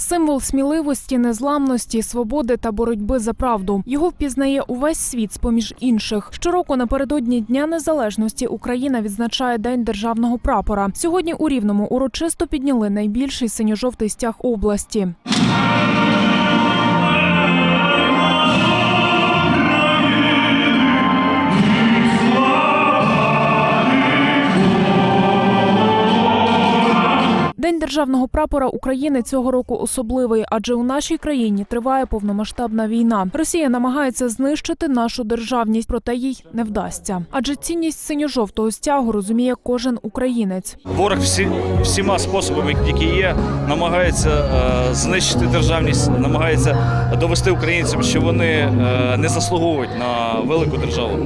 Символ сміливості, незламності, свободи та боротьби за правду. Його впізнає увесь світ з поміж інших. Щороку напередодні Дня Незалежності Україна відзначає День державного прапора. Сьогодні у Рівному урочисто підняли найбільший синьо-жовтий стяг області. Державного прапора України цього року особливий, адже у нашій країні триває повномасштабна війна. Росія намагається знищити нашу державність, проте їй не вдасться. Адже цінність синьо-жовтого стягу розуміє кожен українець. Ворог всі, всіма способами, які є, намагається е, знищити державність, намагається довести українцям, що вони е, не заслуговують на велику державу.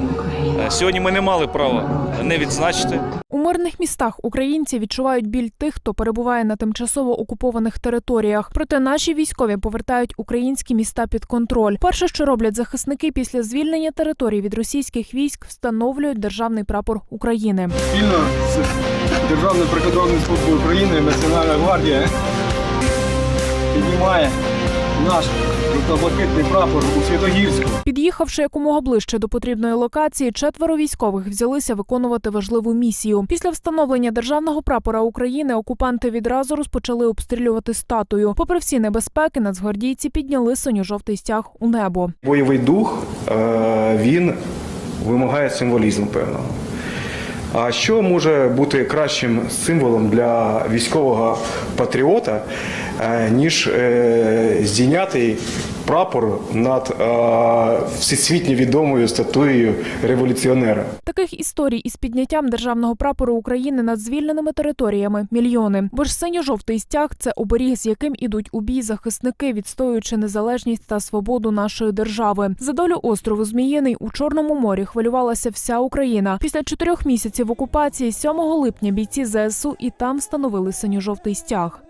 Е, сьогодні ми не мали права не відзначити. У мирних містах українці відчувають біль тих, хто перебуває на тимчасово окупованих територіях. Проте наші військові повертають українські міста під контроль. Перше, що роблять захисники після звільнення територій від російських військ, встановлюють державний прапор України. Спільно з Державною прикордонною службою України Національна гвардія піднімає наш жовто-блакитний прапор у Святогірську. Під'їхавши якомога ближче до потрібної локації, четверо військових взялися виконувати важливу місію. Після встановлення державного прапора України окупанти відразу розпочали обстрілювати статую. Попри всі небезпеки, нацгвардійці підняли синьо-жовтий стяг у небо. Бойовий дух е, він вимагає символізму певного. А що може бути кращим символом для військового патріота, е, ніж е, здійнятий прапор над е, всесвітньо відомою статуєю революціонера? Таких історій із підняттям державного прапору України над звільненими територіями мільйони. Бо ж синьо-жовтий стяг це оберіг, з яким ідуть у бій захисники, відстоюючи незалежність та свободу нашої держави. За долю острову Зміїний у Чорному морі хвилювалася вся Україна. Після чотирьох місяців окупації 7 липня бійці ЗСУ і там встановили синьо-жовтий стяг.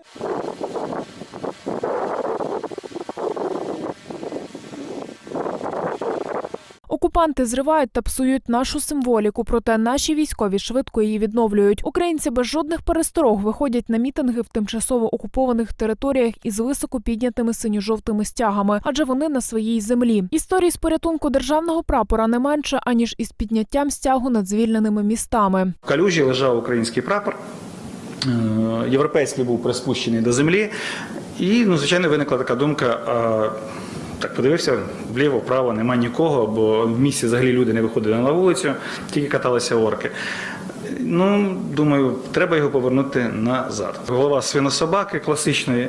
Окупанти зривають та псують нашу символіку, проте наші військові швидко її відновлюють. Українці без жодних пересторог виходять на мітинги в тимчасово окупованих територіях із високо піднятими синьо-жовтими стягами, адже вони на своїй землі. Історії з порятунку державного прапора не менше аніж із підняттям стягу над звільненими містами. В калюжі лежав український прапор. е, Європейський був приспущений до землі. І, ну, звичайно, виникла така думка. Так, подивився вліво, вправо, нема нікого, бо в місті взагалі люди не виходили на вулицю, тільки каталися орки. Ну, думаю, треба його повернути назад. Голова свинособаки класичної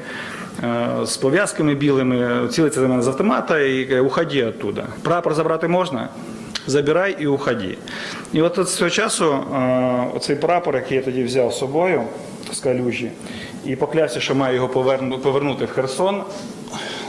е, з пов'язками білими, цілиться за мене з автомата і каже, уходи оттуда. Прапор забрати можна? Забирай і уходи. І от з цього часу е, оцей прапор, який я тоді взяв з собою з калюжі, і поклявся, що маю його поверну- повернути в Херсон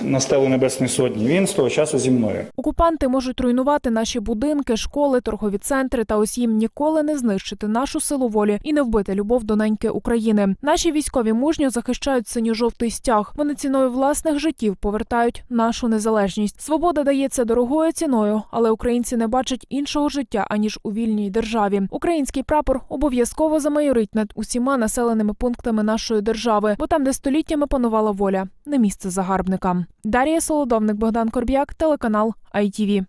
на стелу Небесної Сотні, він з того часу зі мною. Окупанти можуть руйнувати наші будинки, школи, торгові центри, та ось їм ніколи не знищити нашу силу волі і не вбити любов до неньки України. Наші військові мужньо захищають синьо-жовтий стяг. Вони ціною власних життів повертають нашу незалежність. Свобода дається дорогою ціною, але українці не бачать іншого життя аніж у вільній державі. Український прапор обов'язково замайорить над усіма населеними пунктами нашої держави, бо там, де століттями панувала воля, не місце загарбникам. Дарія Солодовник, Богдан Корб'як, телеканал ITV.